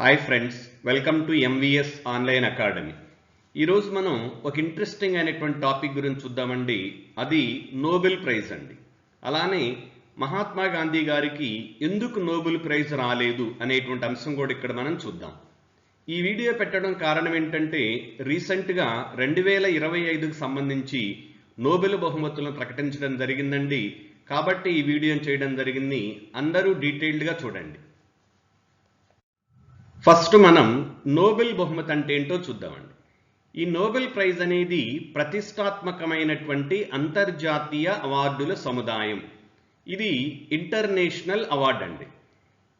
Hi friends welcome to MVS online academy ఈరోజు మనం ఒక ఇంట్రెస్టింగ్ అయినటువంటి టాపిక్ గురించి చూద్దామండి. అది నోబెల్ ప్రైజ్ అండి. అలానే మహాత్మా గాంధీ గారికి ఎందుకు నోబెల్ ప్రైజ్ రాలేదు అనేటువంటి అంశం కూడా ఇక్కడ మనం చూద్దాం. ఈ వీడియో పెట్టడం కారణం ఏంటంటే రీసెంట్గా రెండు వేల ఇరవై ఐదుకు సంబంధించి నోబెల్ బహుమతులను ప్రకటించడం జరిగిందండి. కాబట్టి ఈ వీడియోని చేయడం జరిగింది. అందరూ డీటెయిల్డ్గా చూడండి. ఫస్ట్ మనం నోబెల్ బహుమతి అంటే ఏంటో చూద్దామండి. ఈ నోబెల్ ప్రైజ్ అనేది ప్రతిష్టాత్మకమైనటువంటి అంతర్జాతీయ అవార్డుల సముదాయం. ఇది ఇంటర్నేషనల్ అవార్డ్ అండి.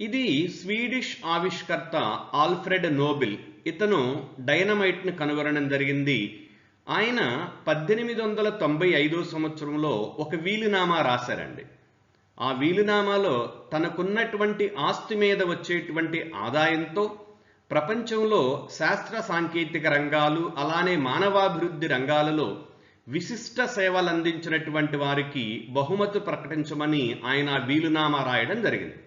ఇది స్వీడిష్ ఆవిష్కర్త ఆల్ఫ్రెడ్ నోబెల్. ఇతను డైనమైట్ను కనుగొనడం జరిగింది. ఆయన పద్దెనిమిది వందల తొంభై ఐదో సంవత్సరంలో ఒక వీలునామా రాశారండి. ఆ వీలునామాలో తనకున్నటువంటి ఆస్తి మీద వచ్చేటువంటి ఆదాయంతో ప్రపంచంలో శాస్త్ర సాంకేతిక రంగాలు అలానే మానవాభివృద్ధి రంగాలలో విశిష్ట సేవలు అందించినటువంటి వారికి బహుమతి ప్రకటించమని ఆయన వీలునామా రాయడం జరిగింది.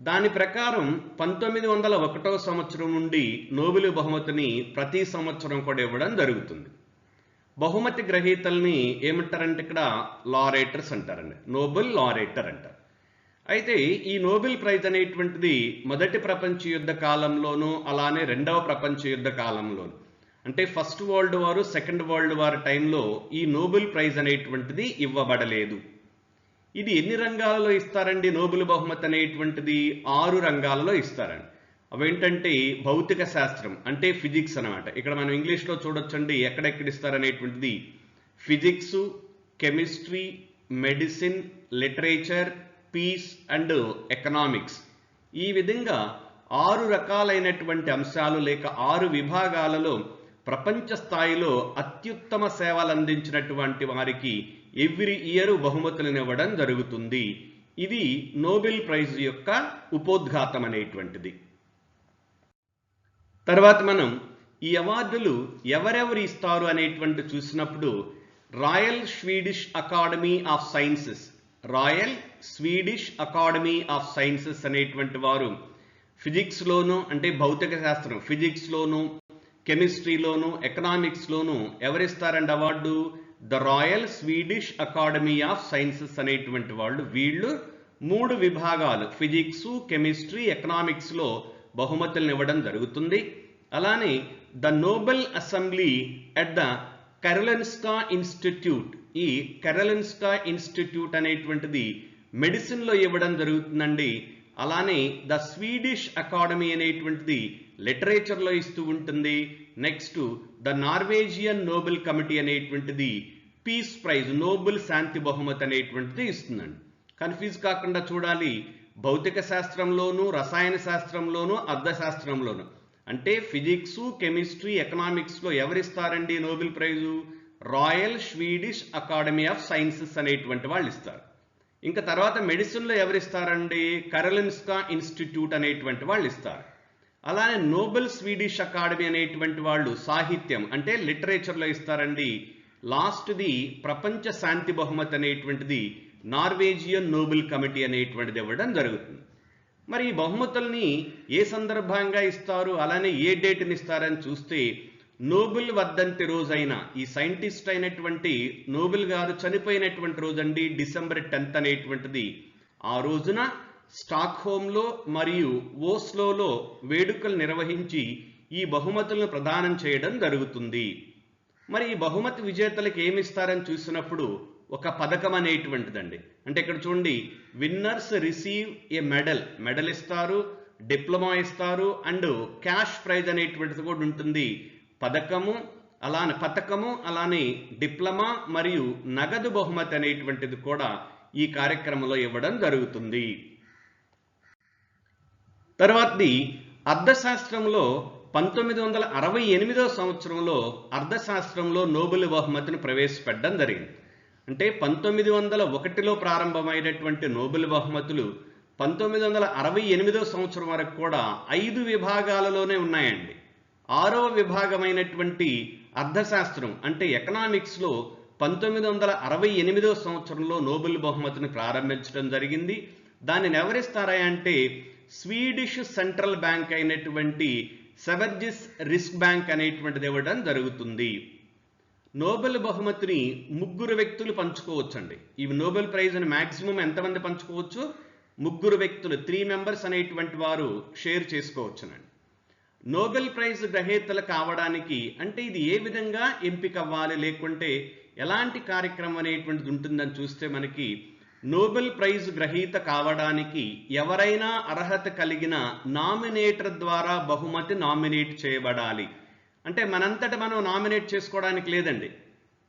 దాని ప్రకారం పంతొమ్మిది వందల ఒకటో సంవత్సరం నుండి నోబెల్ బహుమతిని ప్రతి సంవత్సరం కూడా ఇవ్వడం జరుగుతుంది. బహుమతి గ్రహీతల్ని ఏమంటారంటే ఇక్కడ లారేటర్స్ అంటారండి. నోబెల్ లారేటర్ అంటారు. అయితే ఈ నోబెల్ ప్రైజ్ అనేటువంటిది మొదటి ప్రపంచ యుద్ధ కాలంలోనూ అలానే రెండవ ప్రపంచ యుద్ధ కాలంలోను. అంటే first world war second world war టైంలో ఈ నోబెల్ ప్రైజ్ అనేటువంటిది ఇవ్వబడలేదు. ఇది ఎన్ని రంగాలలో ఇస్తారండి నోబెల్ బహుమతి అనేటువంటిది? ఆరు రంగాలలో ఇస్తారండి. అవేంటంటే భౌతిక శాస్త్రం అంటే ఫిజిక్స్ అనమాట ఇక్కడ మనం ఇంగ్లీష్లో చూడొచ్చండి ఎక్కడెక్కడ ఇస్తారనేటువంటిది physics chemistry medicine literature peace and economics. ఈ విధంగా ఆరు రకాలైనటువంటి అంశాలు లేక ఆరు విభాగాలలో ప్రపంచ స్థాయిలో అత్యుత్తమ సేవలు అందించినటువంటి వారికి ఎవ్రీ ఇయర్ బహుమతులను ఇవ్వడం జరుగుతుంది. ఇది నోబెల్ ప్రైజ్ యొక్క ఉపోద్ఘాతం అనేటువంటిది తర్వాత మనం ఈ అవార్డులు ఎవరెవరు ఇస్తారు అనేటువంటి చూసినప్పుడు Royal Swedish Academy of Sciences. Royal Swedish Academy of Sciences అనేటువంటి వారు ఫిజిక్స్లోను అంటే భౌతిక శాస్త్రం ఫిజిక్స్లోను కెమిస్ట్రీలోను ఎకనామిక్స్లోను ఎవరిస్తారండి award? The Royal Swedish Academy of Sciences అనేటువంటి వాళ్ళు. వీళ్ళు మూడు విభాగాలు ఫిజిక్స్ కెమిస్ట్రీ ఎకనామిక్స్లో బహుమతులను ఇవ్వడం జరుగుతుంది. అలానే the Nobel Assembly at the Karolinska Institute ఈ కెరలెన్స్కా ఇన్స్టిట్యూట్ అనేటువంటిది మెడిసిన్లో ఇవ్వడం జరుగుతుందండి. అలానే ద స్వీడిష్ అకాడమీ అనేటువంటిది లిటరేచర్లో ఇస్తూ ఉంటుంది. Next the Norwegian Nobel Committee అనేటువంటిది పీస్ ప్రైజ్ నోబెల్ శాంతి బహుమతి అనేటువంటిది ఇస్తుందండి. కన్ఫ్యూజ్ కాకుండా చూడాలి. భౌతిక శాస్త్రంలోను రసాయన శాస్త్రంలోను అర్థశాస్త్రంలోను. అంటే ఫిజిక్స్ కెమిస్ట్రీ ఎకనామిక్స్లో ఎవరిస్తారండి Nobel prize? Royal Swedish Academy of Sciences అనేటువంటి వాళ్ళు ఇస్తారు ఇంకా తర్వాత మెడిసిన్లో ఎవరిస్తారండి? కరలిన్స్కా ఇన్స్టిట్యూట్ అనేటువంటి వాళ్ళు ఇస్తారు అలానే నోబెల్ స్వీడిష్ అకాడమీ అనేటువంటి వాళ్ళు సాహిత్యం అంటే లిటరేచర్లో ఇస్తారండి. లాస్ట్ది ప్రపంచ శాంతి బహుమతి అనేటువంటిది నార్వేజియన్ నోబెల్ కమిటీ అనేటువంటిది ఇవ్వడం జరుగుతుంది. మరి ఈ బహుమతుల్ని ఏ సందర్భంగా ఇస్తారు? అలానే ఏ డేట్ని ఇస్తారని చూస్తే నోబెల్ వర్ధంతి రోజైన ఈ సైంటిస్ట్ అయినటువంటి నోబెల్ గారు చనిపోయినటువంటి రోజండి డిసెంబర్ టెన్త్ అనేటువంటిది. ఆ రోజున స్టాక్హోమ్లో మరియు ఓస్లోలో వేడుకలు నిర్వహించి ఈ బహుమతులను ప్రదానం చేయడం జరుగుతుంది. మరి ఈ బహుమతి విజేతలకు ఏమి ఇస్తారని చూసినప్పుడు ఒక పథకం అనేటువంటిదండి. అంటే ఇక్కడ చూడండి winners receive a medal medal ఇస్తారు డిప్లొమా ఇస్తారు అండ్ క్యాష్ ప్రైజ్ అనేటువంటిది కూడా ఉంటుంది. పథకము అలానే పథకము అలానే డిప్లొమా మరియు నగదు బహుమతి అనేటువంటిది కూడా ఈ కార్యక్రమంలో ఇవ్వడం జరుగుతుంది. తర్వాతది అర్థశాస్త్రంలో పంతొమ్మిది వందల అరవై ఎనిమిదో సంవత్సరంలో అర్థశాస్త్రంలో నోబెల్ బహుమతిని ప్రవేశపెట్టడం జరిగింది. అంటే పంతొమ్మిది వందల ఒకటిలో ప్రారంభమైనటువంటి నోబెల్ బహుమతులు పంతొమ్మిది వందల అరవై ఎనిమిదో సంవత్సరం వరకు కూడా ఐదు విభాగాలలోనే ఉన్నాయండి. ఆరో విభాగమైనటువంటి అర్థశాస్త్రం అంటే ఎకనామిక్స్లో పంతొమ్మిది వందల అరవై ఎనిమిదో సంవత్సరంలో నోబెల్ బహుమతిని ప్రారంభించడం జరిగింది. దానిని ఎవరిస్తారా అంటే స్వీడిష్ సెంట్రల్ బ్యాంక్ అయినటువంటి సెవర్జిస్ రిస్క్ బ్యాంక్ అనేటువంటిది ఇవ్వడం జరుగుతుంది. నోబెల్ బహుమతిని ముగ్గురు వ్యక్తులు పంచుకోవచ్చండి. ఈ నోబెల్ ప్రైజ్ని మ్యాక్సిమం ఎంతమంది పంచుకోవచ్చు? ముగ్గురు వ్యక్తులు త్రీ మెంబర్స్ అనేటువంటి వారు షేర్ చేసుకోవచ్చునండి. నోబెల్ ప్రైజ్ గ్రహీతలు కావడానికి అంటే ఇది ఏ విధంగా ఎంపిక అవ్వాలి లేకుంటే ఎలాంటి కార్యక్రమం అనేటువంటిది ఉంటుందని చూస్తే మనకి నోబెల్ ప్రైజ్ గ్రహీత కావడానికి ఎవరైనా అర్హత కలిగిన నామినేటర్ ద్వారా బహుమతి నామినేట్ చేయబడాలి. అంటే మనంతట మనం నామినేట్ చేసుకోవడానికి లేదండి.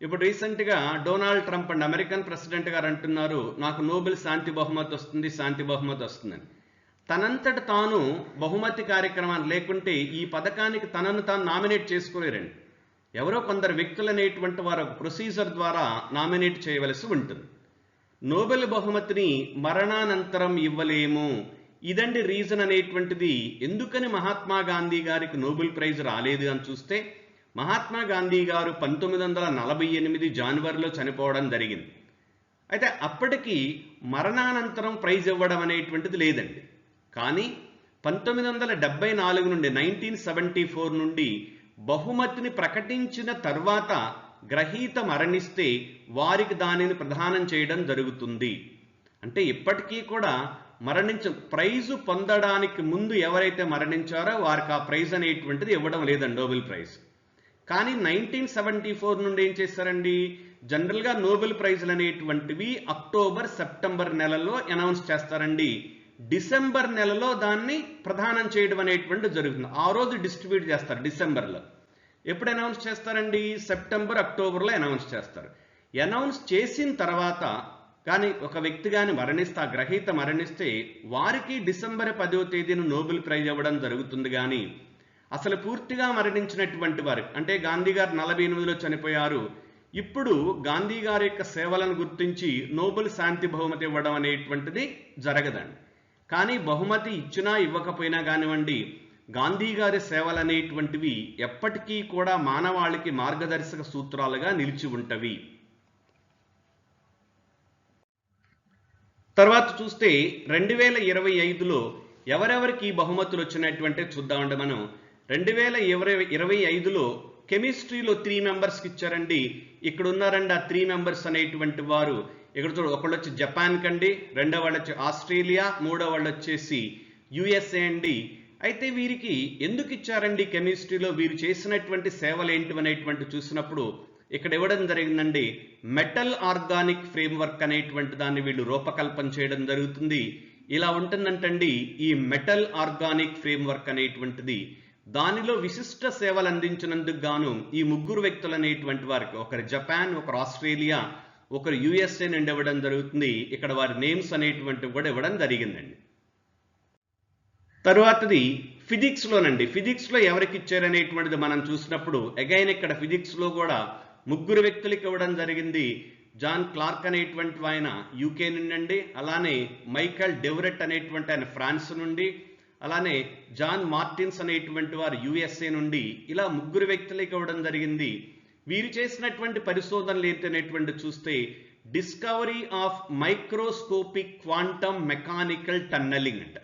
ఇప్పుడు రీసెంట్గా Donald Trump and American president గారు అంటున్నారు నాకు నోబెల్ శాంతి బహుమతి వస్తుంది శాంతి బహుమతి వస్తుందని. తనంతట తాను బహుమతి కార్యక్రమాన్ని లేకుంటే ఈ పథకానికి తనను తాను నామినేట్ చేసుకోలేరండి. ఎవరో కొందరు వ్యక్తులు అనేటువంటి వారు ఒక ప్రొసీజర్ ద్వారా నామినేట్ చేయవలసి ఉంటుంది. నోబెల్ బహుమతిని మరణానంతరం ఇవ్వలేము. ఇదండి రీజన్ అనేటువంటిది. ఎందుకని మహాత్మా గాంధీ గారికి నోబెల్ ప్రైజ్ రాలేదు అని చూస్తే మహాత్మా గాంధీ గారు పంతొమ్మిది వందల నలభై ఎనిమిది జనవరిలో చనిపోవడం జరిగింది. అయితే అప్పటికి మరణానంతరం ప్రైజ్ ఇవ్వడం అనేటువంటిది లేదండి. కానీ పంతొమ్మిది వందల డెబ్బై నాలుగు నుండి నైన్టీన్ సెవెంటీ ఫోర్ నుండి బహుమతిని ప్రకటించిన తర్వాత గ్రహీత మరణిస్తే వారికి దానిని ప్రదానం చేయడం జరుగుతుంది. అంటే ఇప్పటికీ కూడా మరణించ ప్రైజు పొందడానికి ముందు ఎవరైతే మరణించారో వారికి ఆ ప్రైజ్ అనేటువంటిది ఇవ్వడం లేదండి నోబెల్ ప్రైజ్. కానీ నైన్టీన్ సెవెంటీ ఫోర్ నుండి ఏం చేశారండి జనరల్గా నోబెల్ ప్రైజ్లు అనేటువంటివి అక్టోబర్ సెప్టెంబర్ నెలలో అనౌన్స్ చేస్తారండి. డిసెంబర్ నెలలో దాన్ని ప్రధానం చేయడం అనేటువంటి జరుగుతుంది. ఆ రోజు డిస్ట్రిబ్యూట్ చేస్తారు డిసెంబర్లో. ఎప్పుడు అనౌన్స్ చేస్తారండి? సెప్టెంబర్ అక్టోబర్లో అనౌన్స్ చేస్తారు. అనౌన్స్ చేసిన తర్వాత కానీ ఒక వ్యక్తి కానీ మరణిస్తే ఆ గ్రహీత మరణిస్తే వారికి డిసెంబర్ పదో తేదీన నోబెల్ ప్రైజ్ ఇవ్వడం జరుగుతుంది కానీ అసలు పూర్తిగా మరణించినటువంటి వారు అంటే గాంధీ గారు నలభై ఎనిమిదిలో చనిపోయారు ఇప్పుడు గాంధీ గారి యొక్క సేవలను గుర్తించి నోబెల్ శాంతి బహుమతి ఇవ్వడం అనేటువంటిది జరగదండి. కానీ బహుమతి ఇచ్చినా ఇవ్వకపోయినా కానివ్వండి గాంధీ గారి సేవలు అనేటువంటివి ఎప్పటికీ కూడా మానవాళికి మార్గదర్శక సూత్రాలుగా నిలిచి ఉంటవి. తర్వాత చూస్తే రెండు వేల ఇరవై ఐదులో ఎవరెవరికి ఈ బహుమతులు వచ్చినటువంటి చూద్దామండి మనం. రెండు వేల ఇరవై ఇరవై ఐదులో కెమిస్ట్రీలో త్రీ మెంబర్స్కి ఇచ్చారండి. ఇక్కడ ఉన్నారండి ఆ త్రీ మెంబర్స్ అనేటువంటి వారు. ఇక్కడ చూడు ఒకళ్ళు వచ్చి జపాన్ కండి రెండో వాళ్ళు వచ్చి ఆస్ట్రేలియా మూడో వాళ్ళు వచ్చేసి యుఎస్ఏ అండి. అయితే వీరికి ఎందుకు ఇచ్చారండి కెమిస్ట్రీలో? వీరు చేసినటువంటి సేవలు ఏంటి అనేటువంటి చూసినప్పుడు ఇక్కడ ఇవ్వడం జరిగిందండి. మెటల్ ఆర్గానిక్ ఫ్రేమ్వర్క్ అనేటువంటి దాన్ని వీళ్ళు రూపకల్పన చేయడం జరుగుతుంది. ఇలా ఉంటుందంటండి ఈ మెటల్ ఆర్గానిక్ ఫ్రేమ్వర్క్ అనేటువంటిది. దానిలో విశిష్ట సేవలు అందించినందుకు గాను ఈ ముగ్గురు వ్యక్తులు అనేటువంటి వారికి ఒకరు జపాన్ ఒకరు ఆస్ట్రేలియా ఒకరు యుఎస్ఏ నుండి ఇవ్వడం జరుగుతుంది. ఇక్కడ వారి నేమ్స్ అనేటువంటివి కూడా ఇవ్వడం జరిగిందండి. తరువాతది ఫిజిక్స్లోనండి. ఫిజిక్స్లో ఎవరికి ఇచ్చారనేటువంటిది మనం చూసినప్పుడు అగైన్ ఇక్కడ ఫిజిక్స్లో కూడా ముగ్గురు వ్యక్తులకి ఇవ్వడం జరిగింది. జాన్ క్లార్క్ అనేటువంటి ఆయన యూకే నుండి అండి అలానే మైకల్ డెవరెట్ అనేటువంటి ఆయన ఫ్రాన్స్ నుండి అలానే జాన్ మార్టిన్స్ అనేటువంటి వారు యుఎస్ఏ నుండి ఇలా ముగ్గురు వ్యక్తులకి ఇవ్వడం జరిగింది. వీరు చేసినటువంటి పరిశోధనలు ఏంటనేటువంటి చూస్తే discovery of microscopic quantum mechanical tunnelling అంట.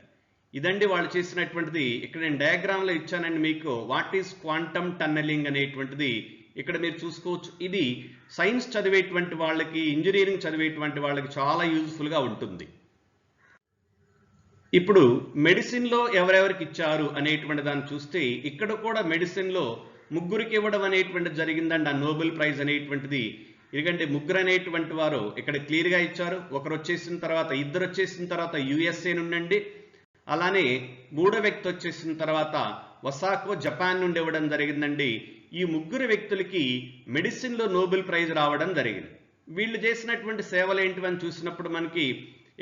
ఇదండి వాళ్ళు చేసినటువంటిది. ఇక్కడ నేను డయాగ్రామ్లో ఇచ్చానండి మీకు వాట్ ఈస్ క్వాంటమ్ టన్నలింగ్ అనేటువంటిది. ఇక్కడ మీరు చూసుకోవచ్చు. ఇది సైన్స్ చదివేటువంటి వాళ్ళకి ఇంజనీరింగ్ చదివేటువంటి వాళ్ళకి చాలా యూజ్ఫుల్గా ఉంటుంది. ఇప్పుడు మెడిసిన్లో ఎవరెవరికి ఇచ్చారు అనేటువంటి దాన్ని చూస్తే ఇక్కడ కూడా మెడిసిన్లో ముగ్గురికి ఇవ్వడం అనేటువంటి జరిగిందండి. ఆ నోబెల్ ప్రైజ్ అనేటువంటిది. ఎందుకంటే ముగ్గురు అనేటువంటి వారు ఇక్కడ క్లియర్గా ఇచ్చారు. ఒకరు వచ్చేసిన తర్వాత ఇద్దరు వచ్చేసిన తర్వాత యుఎస్ఏ నుండి అలానే మూడో వ్యక్తి వచ్చేసిన తర్వాత వసాకో జపాన్ నుండి ఇవ్వడం జరిగిందండి. ఈ ముగ్గురు వ్యక్తులకి మెడిసిన్లో నోబెల్ ప్రైజ్ రావడం జరిగింది. వీళ్ళు చేసినటువంటి సేవలు ఏంటివని చూసినప్పుడు మనకి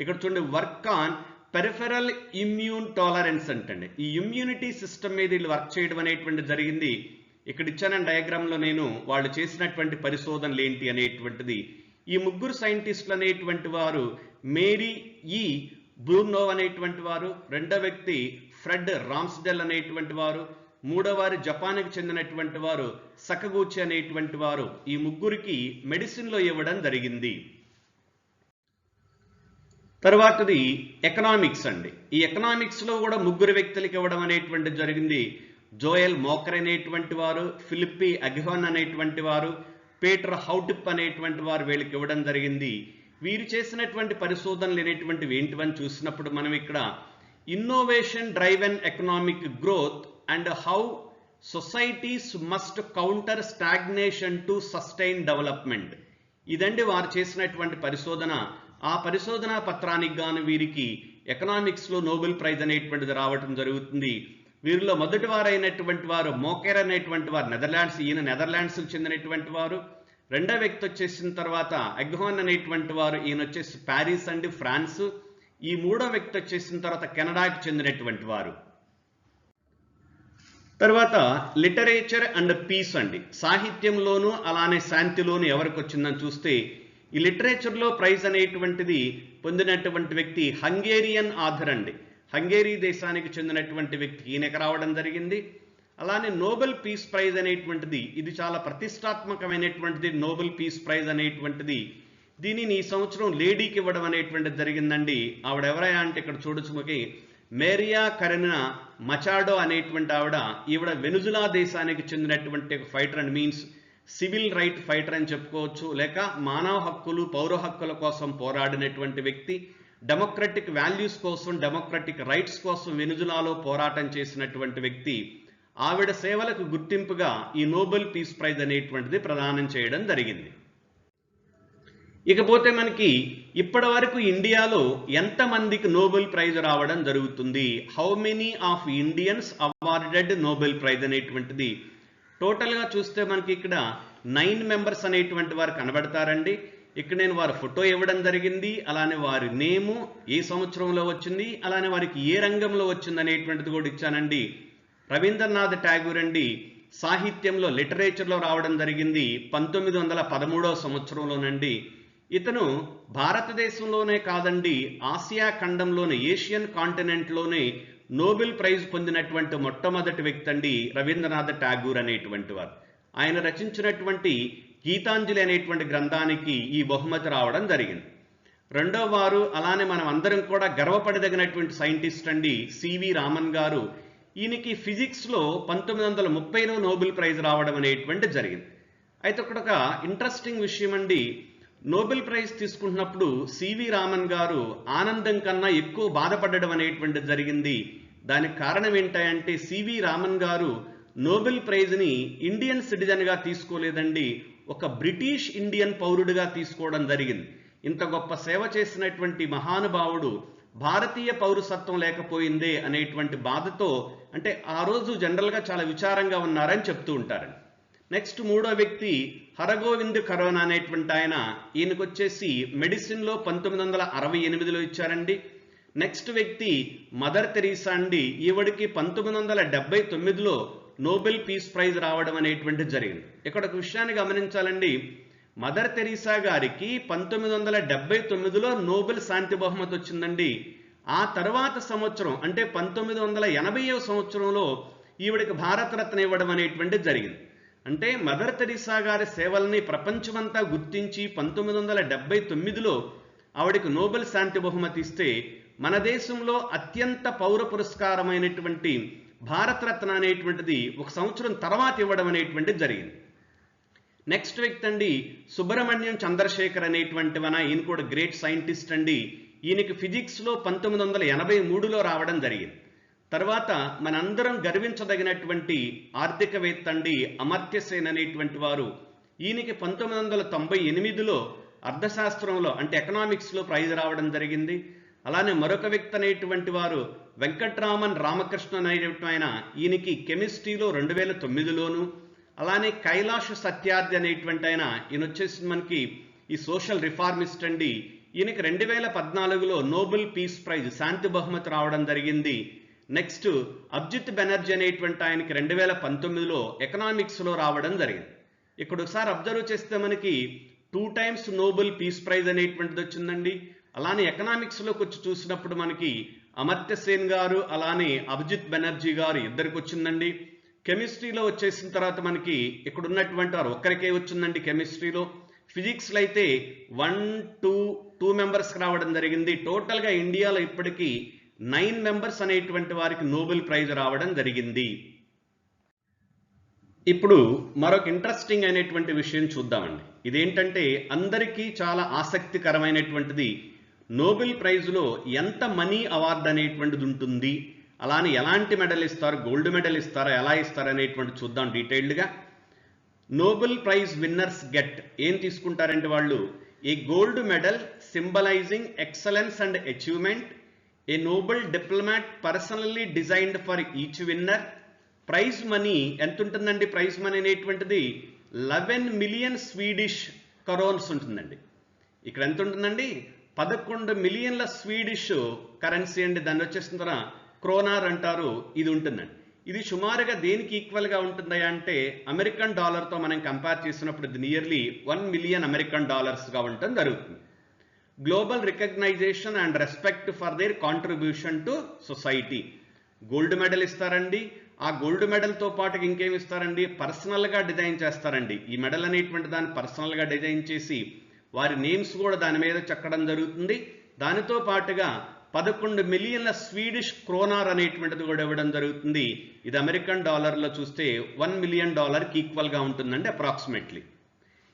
ఇక్కడ చూడండి work on peripheral immune tolerance అంటండి. ఈ ఇమ్యూనిటీ సిస్టమ్ మీద వీళ్ళు వర్క్ చేయడం అనేటువంటి జరిగింది. ఇక్కడ ఇచ్చాన డయాగ్రామ్లో నేను వాళ్ళు చేసినటువంటి పరిశోధనలు ఏంటి అనేటువంటిది. ఈ ముగ్గురు సైంటిస్టులు అనేటువంటి వారు మేరీ ఈ బ్రూనోవ్ అనేటువంటి వారు రెండో వ్యక్తి ఫ్రెడ్ రామ్స్డెల్ అనేటువంటి వారు మూడోవారు జపాన్కి చెందినటువంటి వారు సకగూచి అనేటువంటి వారు ఈ ముగ్గురికి మెడిసిన్లో ఇవ్వడం జరిగింది. తర్వాతది ఎకనామిక్స్ అండి. ఈ ఎకనామిక్స్లో కూడా ముగ్గురు వ్యక్తులకి ఇవ్వడం అనేటువంటి జరిగింది. జోయల్ మోకర్ అనేటువంటి వారు ఫిలిప్పి అగ్హోన్ అనేటువంటి వారు పీటర్ హౌటిప్ అనేటువంటి వారు వీళ్ళకి ఇవ్వడం జరిగింది. వీరు చేసినటువంటి పరిశోధనలు అనేటువంటివి ఏంటివని చూసినప్పుడు మనం ఇక్కడ innovation driven economic growth and how societies must counter stagnation to sustain development ఇదండి వారు చేసినటువంటి పరిశోధన. ఆ పరిశోధన పత్రానికి గాను వీరికి ఎకనామిక్స్లో నోబెల్ ప్రైజ్ అనేటువంటిది రావటం జరుగుతుంది. వీరిలో మొదటి వారైనటువంటి వారు మోకేర్ అనేటువంటి వారు నెదర్లాండ్స్ ఈయన నెదర్లాండ్స్కు చెందినటువంటి వారు. రెండో వ్యక్తి వచ్చేసిన తర్వాత అగ్హోన్ అనేటువంటి వారు ఈయన వచ్చేసి ప్యారిస్ అండి ఫ్రాన్స్. ఈ మూడో వ్యక్తి వచ్చేసిన తర్వాత కెనడాకి చెందినటువంటి వారు. తర్వాత లిటరేచర్ అండ్ పీస్ అండి. సాహిత్యంలోనూ అలానే శాంతిలోను ఎవరికి వచ్చిందని చూస్తే ఈ లిటరేచర్లో ప్రైజ్ అనేటువంటిది పొందినటువంటి వ్యక్తి హంగేరియన్ ఆథర్ అండి. హంగేరీ దేశానికి చెందినటువంటి వ్యక్తి ఈయనకి రావడం జరిగింది. అలానే నోబెల్ పీస్ ప్రైజ్ అనేటువంటిది ఇది చాలా ప్రతిష్టాత్మకమైనటువంటిది నోబెల్ పీస్ ప్రైజ్ అనేటువంటిది. దీనిని ఈ సంవత్సరం లేడీకి ఇవ్వడం అనేటువంటిది జరిగిందండి. ఆవిడ ఎవరయ్యా అంటే ఇక్కడ చూడొచ్చుమకి మేరియా కరెనా మచాడో అనేటువంటి ఆవిడ ఈవిడ వెనుజులా దేశానికి చెందినటువంటి ఒక fighter and means civil right fighter అని చెప్పుకోవచ్చు. లేక మానవ హక్కులు పౌర హక్కుల కోసం పోరాడినటువంటి వ్యక్తి డెమోక్రటిక్ వాల్యూస్ కోసం డెమోక్రటిక్ రైట్స్ కోసం వెనుజులాలో పోరాటం చేసినటువంటి వ్యక్తి ఆవిడ సేవలకు గుర్తింపుగా ఈ నోబెల్ పీస్ ప్రైజ్ అనేటువంటిది ప్రదానం చేయడం జరిగింది. ఇకపోతే మనకి ఇప్పటి వరకు ఇండియాలో ఎంతమందికి నోబెల్ ప్రైజ్ రావడం జరుగుతుంది? How many of Indians awarded Nobel prize అనేటువంటిది? టోటల్గా చూస్తే మనకి ఇక్కడ నైన్ మెంబర్స్ అనేటువంటి వారు కనబడతారండి. ఇక్కడ నేను వారి ఫోటో ఇవ్వడం జరిగింది. అలానే వారి నేము ఏ సంవత్సరంలో వచ్చింది? అలానే వారికి ఏ రంగంలో వచ్చింది అనేటువంటిది కూడా ఇచ్చానండి. రవీంద్రనాథ్ ఠాగూర్ అండి సాహిత్యంలో లిటరేచర్లో రావడం జరిగింది పంతొమ్మిది వందల పదమూడవ సంవత్సరంలోనండి. ఇతను భారతదేశంలోనే కాదండి ఆసియా ఖండంలోని ఏషియన్ కాంటినెంట్లోనే నోబెల్ ప్రైజ్ పొందినటువంటి మొట్టమొదటి వ్యక్తి అండి రవీంద్రనాథ్ ఠాగూర్ అనేటువంటి వారు. ఆయన రచించినటువంటి గీతాంజలి అనేటువంటి గ్రంథానికి ఈ బహుమతి రావడం జరిగింది. రెండో వారు అలానే మనం అందరం కూడా గర్వపడదగినటువంటి సైంటిస్ట్ అండి సివి రామన్ గారు. ఈయనకి ఫిజిక్స్లో పంతొమ్మిది వందల ముప్పైలో నోబెల్ ప్రైజ్ రావడం అనేటువంటి జరిగింది. అయితే ఇక్కడ ఒక ఇంట్రెస్టింగ్ విషయం అండి నోబెల్ ప్రైజ్ తీసుకుంటున్నప్పుడు సివి రామన్ గారు ఆనందం కన్నా ఎక్కువ బాధపడడం అనేటువంటిది జరిగింది. దానికి కారణం ఏంటంటే సివి రామన్ గారు నోబెల్ ప్రైజ్ని ఇండియన్ సిటిజన్గా తీసుకోలేదండి. ఒక బ్రిటిష్ ఇండియన్ పౌరుడిగా తీసుకోవడం జరిగింది. ఇంత గొప్ప సేవ చేసినటువంటి మహానుభావుడు భారతీయ పౌరసత్వం లేకపోయిందే అనేటువంటి బాధతో అంటే ఆ రోజు జనరల్గా చాలా విచారంగా ఉన్నారని చెప్తూ ఉంటారండి. నెక్స్ట్ మూడో వ్యక్తి హరగోవింద్ కరోనా అనేటువంటి ఆయన ఈయనకు వచ్చేసి మెడిసిన్లో పంతొమ్మిది వందల అరవై ఎనిమిదిలో ఇచ్చారండి. నెక్స్ట్ వ్యక్తి మదర్ తెరీసా అండి. ఈవిడికి పంతొమ్మిది వందల డెబ్బై తొమ్మిదిలో నోబెల్ పీస్ ప్రైజ్ రావడం అనేటువంటి జరిగింది. ఇక్కడ ఒక విషయాన్ని గమనించాలండి. మదర్ తెరీసా గారికి పంతొమ్మిది వందల డెబ్బై తొమ్మిదిలో నోబెల్ శాంతి బహుమతి వచ్చిందండి. ఆ తర్వాత సంవత్సరం అంటే పంతొమ్మిది వందల ఎనభైవ సంవత్సరంలో ఈవిడికి భారతరత్న ఇవ్వడం అనేటువంటి జరిగింది. అంటే మదర్ తెరిసా గారి సేవల్ని ప్రపంచమంతా గుర్తించి పంతొమ్మిది వందల డెబ్బై తొమ్మిదిలో ఆవిడకి నోబెల్ శాంతి బహుమతి ఇస్తే మన దేశంలో అత్యంత పౌర పురస్కారమైనటువంటి భారతరత్న అనేటువంటిది ఒక సంవత్సరం తర్వాత ఇవ్వడం అనేటువంటిది జరిగింది. నెక్స్ట్ వ్యక్తి అండి సుబ్రహ్మణ్యం చంద్రశేఖర్ అనేటువంటి వన ఈయన కూడా గ్రేట్ సైంటిస్ట్ అండి. ఈయనకి ఫిజిక్స్లో పంతొమ్మిది వందల ఎనభై మూడులో రావడం జరిగింది. తర్వాత మనందరం గర్వించదగినటువంటి ఆర్థికవేత్త అండి అమర్త్యసేన్ అనేటువంటి వారు ఈయనకి పంతొమ్మిది వందల తొంభై ఎనిమిదిలో అర్థశాస్త్రంలో అంటే ఎకనామిక్స్లో ప్రైజ్ రావడం జరిగింది. అలానే మరొక వ్యక్తి అనేటువంటి వారు వెంకట్రామన్ రామకృష్ణన్ అనేటువంటి ఆయన ఈయనకి కెమిస్ట్రీలో రెండు వేల తొమ్మిదిలోను అలానే కైలాష్ సత్యార్థి అనేటువంటి ఆయన ఈయన వచ్చేసి మనకి ఈ సోషల్ రిఫార్మిస్ట్ అండి. ఈయనకి రెండు వేల పద్నాలుగులో నోబెల్ పీస్ ప్రైజ్ శాంతి బహుమతి రావడం జరిగింది. నెక్స్ట్ అబ్జిత్ బెనర్జీ అనేటువంటి ఆయనకి రెండు వేల పంతొమ్మిదిలో ఎకనామిక్స్లో రావడం జరిగింది. ఇక్కడ ఒకసారి అబ్జర్వ్ చేస్తే మనకి two times Nobel peace prize అనేటువంటిది వచ్చిందండి. అలానే ఎకనామిక్స్లోకి వచ్చి చూసినప్పుడు మనకి అమర్త్య సేన్ గారు అలానే అభిజిత్ బెనర్జీ గారు ఇద్దరికి వచ్చిందండి. కెమిస్ట్రీలో వచ్చేసిన తర్వాత మనకి ఇక్కడ ఉన్నటువంటి వారు ఒక్కరికే వచ్చిందండి కెమిస్ట్రీలో. ఫిజిక్స్లో అయితే వన్ టూ టూ మెంబర్స్ రావడం జరిగింది. టోటల్గా ఇండియాలో ఇప్పటికీ నైన్ మెంబర్స్ అనేటువంటి వారికి నోబెల్ ప్రైజ్ రావడం జరిగింది. ఇప్పుడు మరొక ఇంట్రెస్టింగ్ అయినటువంటి విషయం చూద్దామండి. ఇదేంటంటే అందరికీ చాలా ఆసక్తికరమైనటువంటిది నోబెల్ ప్రైజ్లో ఎంత మనీ అవార్డు అనేటువంటిది ఉంటుంది అలానే ఎలాంటి మెడల్ ఇస్తారు గోల్డ్ మెడల్ ఇస్తారా ఎలా ఇస్తారు అనేటువంటి చూద్దాం డీటెయిల్డ్గా. నోబెల్ ప్రైజ్ విన్నర్స్ గెట్ ఏం తీసుకుంటారంటే వాళ్ళు a gold medal symbolising excellence and achievement a Nobel diplomat personally designed for each winner prize money ఎంత ఉంటుందండి ప్రైజ్ మనీ అనేటువంటిది? లెవెన్ మిలియన్ స్వీడిష్ కరోన్స్ ఉంటుందండి. ఇక్కడ ఎంత ఉంటుందండి పదకొండు మిలియన్ల స్వీడిష్ కరెన్సీ అండి. దాన్ని వచ్చేసిన తర్వాత క్రోనార్ అంటారు. ఇది ఉంటుందండి. ఇది సుమారుగా దేనికి ఈక్వల్గా ఉంటుందా అంటే అమెరికన్ డాలర్తో మనం కంపేర్ చేసినప్పుడు ఇది నియర్లీ వన్ మిలియన్ అమెరికన్ డాలర్స్గా ఉండటం జరుగుతుంది. Global recognition and respect for their contribution to society gold medal ఇస్తారండి. ఆ గోల్డ్ మెడల్తో పాటు ఇంకేమి ఇస్తారండి? పర్సనల్గా డిజైన్ చేస్తారండి. ఈ మెడల్ అనేటువంటి దాన్ని పర్సనల్గా డిజైన్ చేసి వారి నేమ్స్ కూడా దాని మీద చెక్కడం జరుగుతుంది. దానితో పాటుగా పదకొండు మిలియన్ల స్వీడిష్ క్రోనార్ అనేటువంటిది కూడా ఇవ్వడం జరుగుతుంది. ఇది అమెరికన్ డాలర్లో చూస్తే వన్ మిలియన్ డాలర్కి ఈక్వల్గా ఉంటుందండి అప్రాక్సిమేట్లీ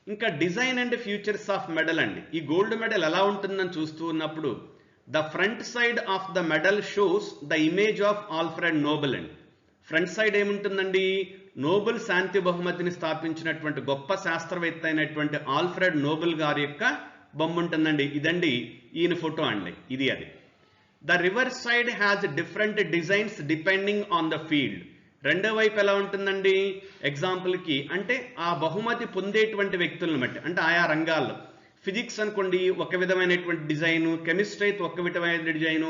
ఇంకా design and futures of medal అండి. ఈ గోల్డ్ మెడల్ ఎలా ఉంటుందని చూస్తూ ఉన్నప్పుడు the front side of the medal shows the image of Alfred Nobel అండి. ఫ్రంట్ సైడ్ ఏముంటుందండి? నోబెల్ శాంతి బహుమతిని స్థాపించినటువంటి గొప్ప శాస్త్రవేత్త అయినటువంటి ఆల్ఫ్రెడ్ నోబెల్ గారి యొక్క బొమ్మ ఉంటుందండి. ఇదండి ఈయన ఫోటో అండి. ఇది అది. The river side has different designs depending on the field. రెండో వైపు ఎలా ఉంటుందండి? ఎగ్జాంపుల్కి అంటే ఆ బహుమతి పొందేటువంటి వ్యక్తులను బట్టి అంటే ఆయా రంగాల్లో. ఫిజిక్స్ అనుకోండి ఒక విధమైనటువంటి డిజైను కెమిస్ట్రీ అయితే ఒక విధమైన డిజైను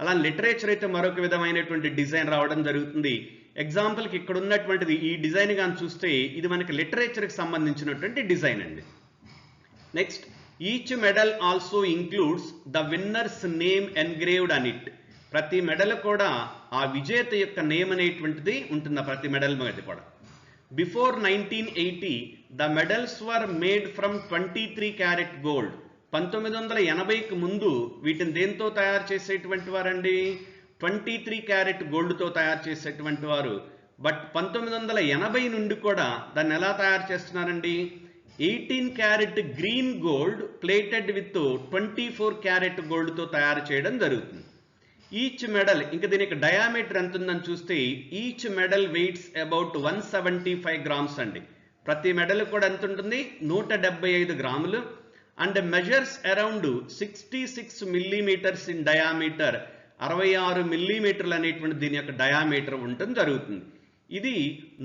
అలా లిటరేచర్ అయితే మరొక విధమైనటువంటి డిజైన్ రావడం జరుగుతుంది. ఎగ్జాంపుల్కి ఇక్కడ ఉన్నటువంటిది ఈ డిజైన్ కానీ చూస్తే ఇది మనకి లిటరేచర్కి సంబంధించినటువంటి డిజైన్ అండి. Next each medal also includes the winners name engraved on it ప్రతి మెడల్ కూడా ఆ విజేత యొక్క నేమ్ అనేటువంటిది ఉంటుంది ప్రతి మెడల్ మీద కూడా. Before nineteen eighty the medals were made from twenty three carat gold పంతొమ్మిది వందల ఎనభైకి ముందు వీటిని దేంతో తయారు చేసేటువంటి వారండి? ట్వంటీ త్రీ క్యారెట్ గోల్డ్తో తయారు చేసేటువంటి వారు. బట్ పంతొమ్మిది వందల ఎనభై నుండి కూడా దాన్ని ఎలా తయారు చేస్తున్నారండి? Eighteen carat green gold plated with twenty four carat గోల్డ్తో తయారు చేయడం జరుగుతుంది. ఈచ్ మెడల్ ఇంకా దీనికి డయామీటర్ ఎంత ఉందని చూస్తే each medal weighs about one seventy five grams అండి. ప్రతి మెడల్ కూడా ఎంత ఉంటుంది? నూట డెబ్బై ఐదు గ్రాములు. And measures around sixty six millimetres in diameter అరవై ఆరు మిల్లీమీటర్లు అనేటువంటి దీని యొక్క డయామీటర్ ఉండటం జరుగుతుంది. ఇది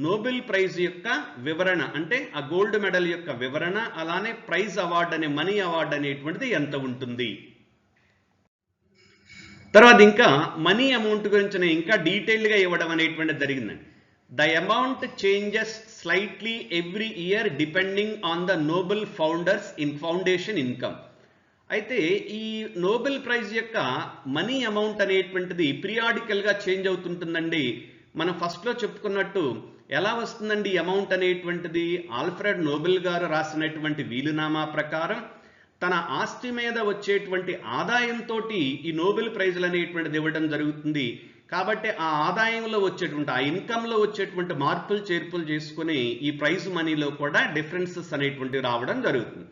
నోబెల్ ప్రైజ్ యొక్క వివరణ అంటే ఆ గోల్డ్ మెడల్ యొక్క వివరణ అలానే ప్రైజ్ అవార్డు అనే మనీ అవార్డు అనేటువంటిది ఎంత ఉంటుంది? తర్వాత ఇంకా మనీ అమౌంట్ గురించి నేను ఇంకా డీటెయిల్డ్గా ఇవ్వడం అనేటువంటిది జరిగిందండి. The amount changes slightly every year depending on the Nobel founders in foundation income అయితే ఈ నోబెల్ ప్రైజ్ యొక్క మనీ అమౌంట్ అనేటువంటిది పిరియాడికల్గా చేంజ్ అవుతుంటుందండి. మనం ఫస్ట్లో చెప్పుకున్నట్టు ఎలా వస్తుందండి అమౌంట్ అనేటువంటిది? ఆల్ఫ్రెడ్ నోబెల్ గారు రాసినటువంటి వీలునామా ప్రకారం తన ఆస్తి మీద వచ్చేటువంటి ఆదాయంతో ఈ నోబెల్ ప్రైజులు అనేటువంటిది ఇవ్వడం జరుగుతుంది. కాబట్టి ఆ ఆదాయంలో వచ్చేటువంటి ఆ ఇన్కంలో వచ్చేటువంటి మార్పులు చేర్పులు చేసుకుని ఈ ప్రైజ్ మనీలో కూడా డిఫరెన్సెస్ అనేటువంటివి రావడం జరుగుతుంది.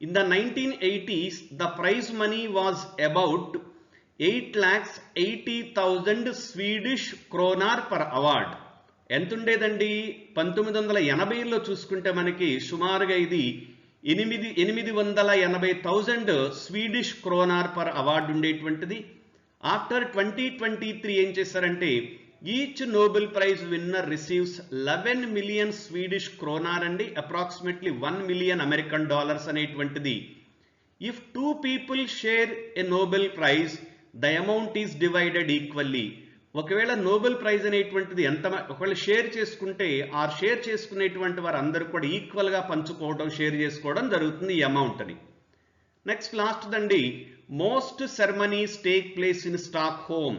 In the nineteen eighties the prize money was about eight lakhs eighty thousand Swedish kronor per award ఎంత ఉండేదండి పంతొమ్మిది వందల ఎనభైలో చూసుకుంటే మనకి సుమారుగా ఇది ఎనిమిది ఎనిమిది వందల ఎనభై thousand Swedish kronor per award ఉండేటువంటిది. ఆఫ్టర్ ట్వంటీ ట్వంటీ త్రీ ఏం చేశారంటే each Nobel prize winner receives eleven million Swedish kronor అండి approximately one million American dollars అనేటువంటిది. If two people share a Nobel prize the amount is divided equally ఒకవేళ Nobel prize అనేటువంటిది ఎంత ఒకవేళ share చేసుకుంటే ఆ షేర్ చేసుకునేటువంటి వారు అందరూ కూడా ఈక్వల్గా పంచుకోవడం షేర్ చేసుకోవడం జరుగుతుంది ఈ అమౌంట్ని next last Dandi most ceremonies take place in Stockholm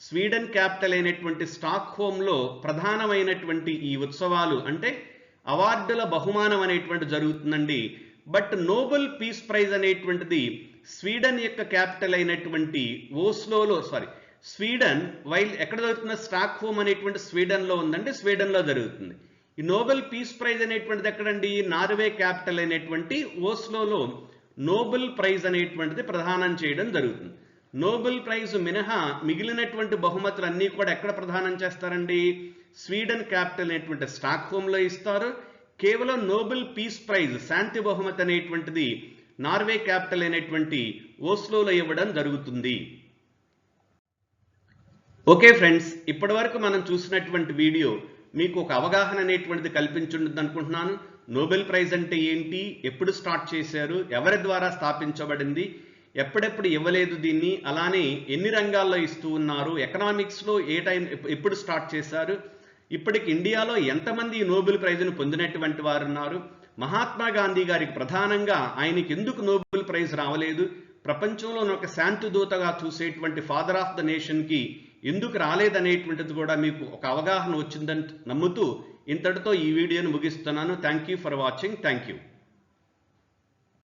Sweden capital అయినటువంటి స్టాక్ హోమ్లో ప్రధానమైనటువంటి ఈ ఉత్సవాలు అంటే అవార్డుల బహుమానం అనేటువంటి జరుగుతుందండి. బట్ నోబెల్ పీస్ ప్రైజ్ అనేటువంటిది స్వీడన్ యొక్క క్యాపిటల్ అయినటువంటి ఓస్లోలో సారీ స్వీడన్ వైల్ ఎక్కడ జరుగుతున్న స్టాక్ హోమ్ అనేటువంటి స్వీడన్లో ఉందంటే స్వీడన్లో జరుగుతుంది. ఈ నోబెల్ పీస్ ప్రైజ్ అనేటువంటిది ఎక్కడండి? నార్వే క్యాపిటల్ అయినటువంటి ఓస్లోలో నోబెల్ ప్రైజ్ అనేటువంటిది ప్రదానం చేయడం జరుగుతుంది. నోబెల్ ప్రైజ్ మినహా మిగిలినటువంటి బహుమతులు అన్నీ కూడా ఎక్కడ ప్రదానం చేస్తారండి? స్వీడన్ క్యాపిటల్ అనేటువంటి స్టాక్ హోమ్లో ఇస్తారు. కేవలం నోబెల్ పీస్ ప్రైజ్ శాంతి బహుమతి అనేటువంటిది నార్వే క్యాపిటల్ అయినటువంటి ఓస్లోలో ఇవ్వడం జరుగుతుంది. ఓకే ఫ్రెండ్స్ ఇప్పటి వరకు మనం చూసినటువంటి వీడియో మీకు ఒక అవగాహన అనేటువంటిది కల్పించుండదు అనుకుంటున్నాను. నోబెల్ ప్రైజ్ అంటే ఏంటి ఎప్పుడు స్టార్ట్ చేశారు ఎవరి ద్వారా స్థాపించబడింది ఎప్పుడెప్పుడు ఇవ్వలేదు దీన్ని అలానే ఎన్ని రంగాల్లో ఇస్తూ ఉన్నారు ఎకనామిక్స్లో ఏ టైం ఎప్పుడు స్టార్ట్ చేశారు ఇప్పటికి ఇండియాలో ఎంతమంది ఈ నోబెల్ ప్రైజ్ను పొందినటువంటి వారు ఉన్నారు మహాత్మా గాంధీ గారికి ప్రధానంగా ఆయనకి ఎందుకు నోబెల్ ప్రైజ్ రావలేదు ప్రపంచంలో ఒక శాంతి దూతగా చూసేటువంటి ఫాదర్ ఆఫ్ ద నేషన్కి ఎందుకు రాలేదనేటువంటిది కూడా మీకు ఒక అవగాహన వచ్చిందని నమ్ముతూ ఇంతటితో ఈ వీడియోను ముగిస్తున్నాను. Thank you for watching thank you